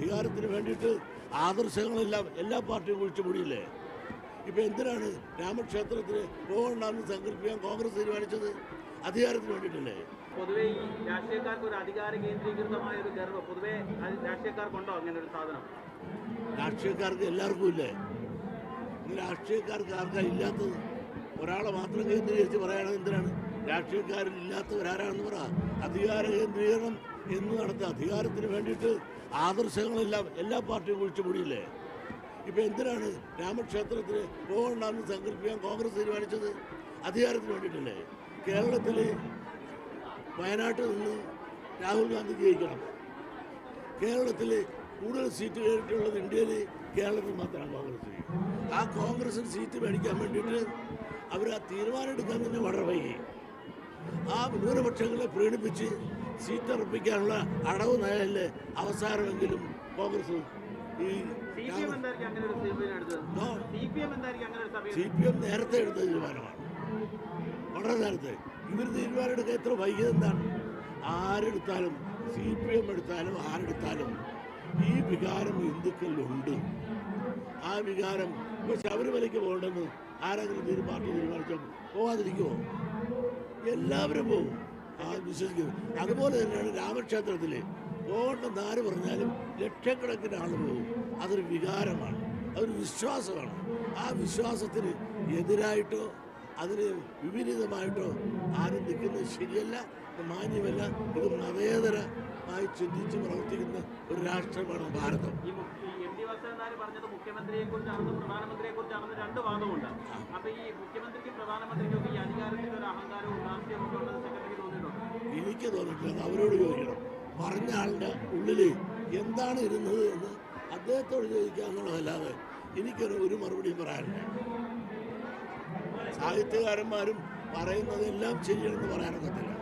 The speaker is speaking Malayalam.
അധികാരത്തിന് വേണ്ടിയിട്ട് ആദർശങ്ങളെല്ലാം എല്ലാ പാർട്ടിയും കുഴിച്ചു മുടിയില്ലേ? ഇപ്പം എന്തിനാണ് രാമക്ഷേത്രത്തിന് പോകണ്ടെന്ന് സങ്കല്പിക്കാൻ കോൺഗ്രസ് തീരുമാനിച്ചത്? അധികാരത്തിന് വേണ്ടിയിട്ടല്ലേ? പൊതുവേ ഈ രാഷ്ട്രീയക്കാർക്ക് ഒരു അധികാര കേന്ദ്രീകൃതമായ ഒരു ഗർവ്. പൊതുവേ രാഷ്ട്രീയക്കാർക്കുണ്ടോ അങ്ങനെ ഒരു സാധനം? രാഷ്ട്രീയക്കാർക്ക് എല്ലാവർക്കും ഇല്ലേ? രാഷ്ട്രീയക്കാർക്ക് ആർക്കാ ഇല്ലാത്തത്? ഒരാളെ മാത്രം കേന്ദ്രീകരിച്ച് പറയണത് എന്തിനാണ്? രാഷ്ട്രീയക്കാരിൽ ഇല്ലാത്തവരാരാണെന്ന് പറ. അധികാര കേന്ദ്രീകരണം എന്ന് നടത്തുക. അധികാരത്തിന് വേണ്ടിയിട്ട് ആദർശങ്ങളെല്ലാം എല്ലാ പാർട്ടിയും കുഴിച്ചു മൂടിയില്ലേ? ഇപ്പം എന്തിനാണ് രാമക്ഷേത്രത്തിന് പോകണ്ടെന്ന് സങ്കല്പിക്കാൻ കോൺഗ്രസ് തീരുമാനിച്ചത്? അധികാരത്തിന് വേണ്ടിയിട്ടല്ലേ? കേരളത്തിൽ വയനാട്ടിൽ നിന്ന് രാഹുൽ ഗാന്ധി ജയിക്കണം. കേരളത്തിൽ കൂടുതൽ സീറ്റ് കയറിയിട്ടുള്ളത് ഇന്ത്യയിൽ കേരളത്തിൽ മാത്രമാണ് കോൺഗ്രസ്. ആ കോൺഗ്രസിന് സീറ്റ് മേടിക്കാൻ വേണ്ടിയിട്ട് അവർ ആ തീരുമാനം എടുക്കാൻ തന്നെ വളരെ ന്യൂനപക്ഷങ്ങളെ പ്രീണിപ്പിച്ച് സീറ്റ് ഉറപ്പിക്കാനുള്ള അടവ് നയല്ലേ അവസാനമെങ്കിലും കോൺഗ്രസ് ഈ സി പി എം നേരത്തെ എടുത്ത തീരുമാനമാണ്. വളരെ നേരത്തെ. ഇവർ തീരുമാനം എടുക്കാൻ എത്ര വൈകിയത് എന്താണ് ആരെടുത്താലും സി പി എം എടുത്താലും ആരെടുത്താലും ഈ വികാരം ഹിന്ദുക്കളിലുണ്ട്. ആ വികാരം ഇപ്പോൾ ശബരിമലയ്ക്ക് പോകണ്ടെന്ന് ആരെങ്കിലും തീരു പാർട്ടി തീരുമാനിച്ചോ? പോകാതിരിക്കുമോ എല്ലാവരും പോകും. ആ വിശ്വസിക്കുന്നു അതുപോലെ തന്നെയാണ് രാമക്ഷേത്രത്തിൽ പോകേണ്ടെന്ന് ആര് പറഞ്ഞാലും ലക്ഷക്കണക്കിന് ആൾ പോകും. അതൊരു വികാരമാണ്. അതൊരു വിശ്വാസമാണ്. ആ വിശ്വാസത്തിന് എതിരായിട്ടോ അതിന് വിപരീതമായിട്ടോ ആരും നിൽക്കുന്നത് ശരിയല്ല മാന്യമല്ല ഇത് മതേതരമായി ചിന്തിച്ച് പ്രവർത്തിക്കുന്ന ഒരു രാഷ്ട്രമാണ് ഭാരതം. വാസുദേവൻ പറഞ്ഞത് മുഖ്യമന്ത്രിയെ കുറിച്ചാണെന്നും പ്രധാനമന്ത്രിയെ കുറിച്ചാണെന്നും രണ്ട് വാദമുണ്ട് അപ്പൊ ഈ മുഖ്യമന്ത്രിക്കും പ്രധാനമന്ത്രിക്കും ഈ അധികാരത്തിന്റെ ഒരു അഹങ്കാരവും രാഷ്ട്രീയവും ഒക്കെ സെക്രട്ടറി തോന്നിയിട്ടുണ്ട്? എനിക്ക് അവരോട് ചോദിക്കണം. പറഞ്ഞ ആളുടെ ഉള്ളിൽ എന്താണ് ഇരുന്നത് എന്ന് അദ്ദേഹത്തോട് ചോദിക്കുക എന്നുള്ളതല്ലാതെ എനിക്കൊരു ഒരു മറുപടിയും പറയാനില്ല. സാഹിത്യകാരന്മാരും പറയുന്നതെല്ലാം ശരിയാണെന്ന് പറയാനൊക്കത്തില്ല.